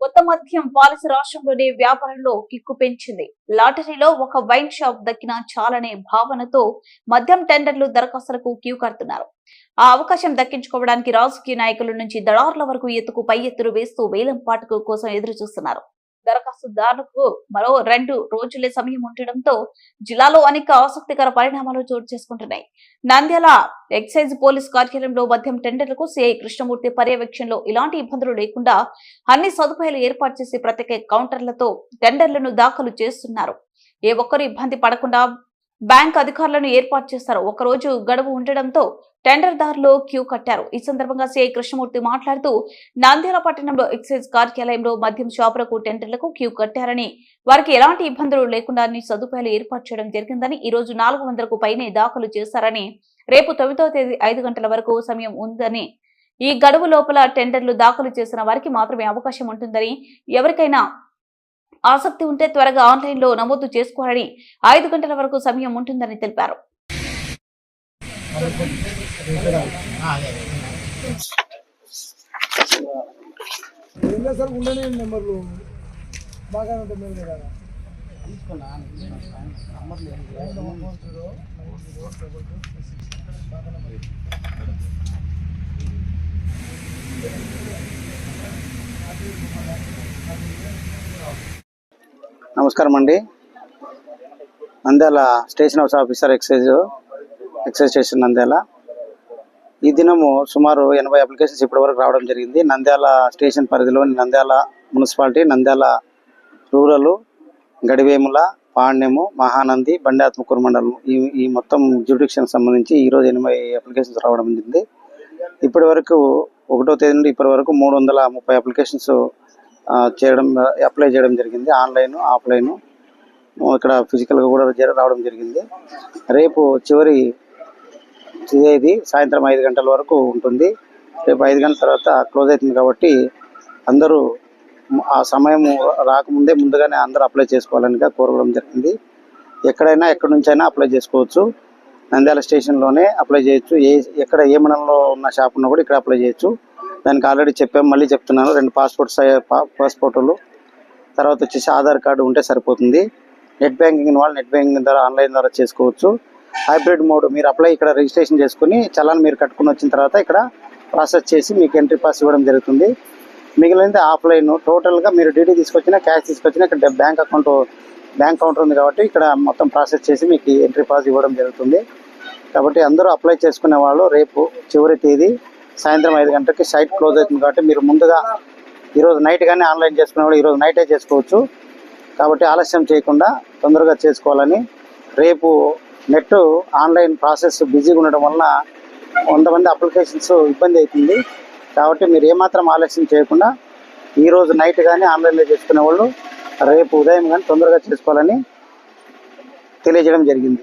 కొత్త మద్యం పాలసీ రాష్ట్రంలోనే వ్యాపారంలో కిక్కు పెంచింది. లాటరీలో ఒక వైన్ షాప్ దక్కిన చాలనే భావనతో మద్యం టెండర్లు దరఖాస్తులకు క్యూ కడుతున్నారు. ఆ అవకాశం దక్కించుకోవడానికి రాజకీయ నాయకుల నుంచి దళారుల వరకు ఎత్తుకు పై ఎత్తులు వేస్తూ వేలం పాటకు కోసం ఎదురు చూస్తున్నారు దరఖాస్తుదారులకు మరో రెండు రోజులే సమయం ఉండడంతో జిల్లాలో అనేక ఆసక్తికర పరిణామాలు చోటు చేసుకుంటున్నాయి. నంద్యాల ఎక్సైజ్ పోలీస్ కార్యాలయంలో మద్యం టెండర్లకు సిఐ కృష్ణమూర్తి పర్యవేక్షణలో ఇలాంటి ఇబ్బందులు లేకుండా అన్ని సదుపాయాలు ఏర్పాటు చేసి ప్రత్యేక కౌంటర్లతో టెండర్లను దాఖలు చేస్తున్నారు. ఏ ఒక్కరు ఇబ్బంది పడకుండా బ్యాంక్ అధికారులను ఏర్పాటు చేస్తారు. ఒకరోజు గడువు ఉండడంతో టెండర్దారులు క్యూ కట్టారు. ఈ సందర్భంగా సిఐ కృష్ణమూర్తి మాట్లాడుతూ నంద్యాల పట్టణంలో ఎక్సైజ్ కార్యాలయంలో మద్యం షాపులకు టెండర్లకు క్యూ కట్టారని వారికి ఎలాంటి ఇబ్బందులు లేకుండా సదుపాయాలు ఏర్పాటు చేయడం జరిగిందని ఈ రోజు నాలుగు వందలకు పైనే దాఖలు చేశారని రేపు తొమ్మిదవ తేదీ ఐదు గంటల వరకు సమయం ఉందని ఈ గడువు లోపల టెండర్లు దాఖలు చేసిన వారికి మాత్రమే అవకాశం ఉంటుందని ఎవరికైనా ఆసక్తి ఉంటే త్వరగా ఆన్లైన్లో నమోదు చేసుకోవాలని ఐదు గంటల వరకు సమయం ఉంటుందని తెలిపారు. ఏం నమస్కారం అండి. Nandyal station house officer excise excise station Nandyal. ఈ దినము సుమారు ఎనభై అప్లికేషన్స్ ఇప్పటి వరకు రావడం జరిగింది. నంద్యాల స్టేషన్ పరిధిలోని నంద్యాల మున్సిపాలిటీ నంద్యాల రూరల్ గడివేముల పాణ్యము మహానంది బండాత్మకూరు మండలం ఈ ఈ మొత్తం జ్యూడిక్షన్ సంబంధించి ఈరోజు ఎనభై అప్లికేషన్స్ రావడం జరిగింది. ఇప్పటి వరకు ఒకటో తేదీ నుండి ఇప్పటి వరకు మూడు వందల ముప్పై అప్లికేషన్స్ చేయడం అప్లై చేయడం జరిగింది. ఆన్లైన్ ఆఫ్లైన్ ఇక్కడ ఫిజికల్గా కూడా జర- రావడం జరిగింది. రేపు చివరి తేదీ సాయంత్రం ఐదు గంటల వరకు ఉంటుంది. రేపు ఐదు గంటల తర్వాత క్లోజ్ అవుతుంది కాబట్టి అందరూ ఆ సమయం రాకముందే ముందుగానే అందరూ అప్లై చేసుకోవాలని కోరడం జరిగింది. ఎక్కడైనా ఎక్కడి నుంచైనా అప్లై చేసుకోవచ్చు. నంద్యాల స్టేషన్లోనే అప్లై చేయొచ్చు. ఏ ఎక్కడ ఏ మండలంలో ఉన్న షాప్ ఉన్నా కూడా ఇక్కడ అప్లై చేయొచ్చు. దానికి ఆల్రెడీ చెప్పాం మళ్ళీ చెప్తున్నాను. రెండు పాస్పోర్ట్ పా- పాస్పోర్టులు తర్వాత వచ్చేసి ఆధార్ కార్డు ఉంటే సరిపోతుంది. నెట్ బ్యాంకింగ్ వాళ్ళు నెట్ బ్యాంకింగ్ ద్వారా ఆన్లైన్ ద్వారా చేసుకోవచ్చు. హైబ్రిడ్ మోడ్ మీరు అప్లై ఇక్కడ రిజిస్ట్రేషన్ చేసుకుని చలాన్ మీరు కట్టుకుని వచ్చిన తర్వాత ఇక్కడ ప్రాసెస్ చేసి మీకు ఎంట్రీ పాస్ ఇవ్వడం జరుగుతుంది. మిగిలినది ఆఫ్లైన్ టోటల్గా మీరు డీడీ తీసుకొచ్చినా క్యాష్ తీసుకొచ్చినా ఇక్కడ బ్యాంక్ అకౌంట్ బ్యాంక్ కౌంటర్ ఉంది కాబట్టి ఇక్కడ మొత్తం ప్రాసెస్ చేసి మీకు ఎంట్రీ పాస్ ఇవ్వడం జరుగుతుంది. కాబట్టి అందరూ అప్లై చేసుకునే వాళ్ళు రేపు చివరి తేదీ సాయంత్రం ఐదు గంటలకి సైట్ క్లోజ్ అవుతుంది కాబట్టి మీరు ముందుగా ఈరోజు నైట్ కానీ ఆన్లైన్ చేసుకునేవాళ్ళు ఈరోజు నైటే చేసుకోవచ్చు. కాబట్టి ఆలస్యం చేయకుండా తొందరగా చేసుకోవాలని రేపు నెట్ ఆన్లైన్ ప్రాసెస్ బిజీగా ఉండడం వలన వంద మంది అప్లికేషన్స్ ఇబ్బంది అవుతుంది. కాబట్టి మీరు ఏమాత్రం ఆలస్యం చేయకుండా ఈరోజు నైట్ కానీ ఆన్లైన్లో చేసుకునే వాళ్ళు రేపు ఉదయం కానీ తొందరగా చేసుకోవాలని తెలియజేయడం జరిగింది.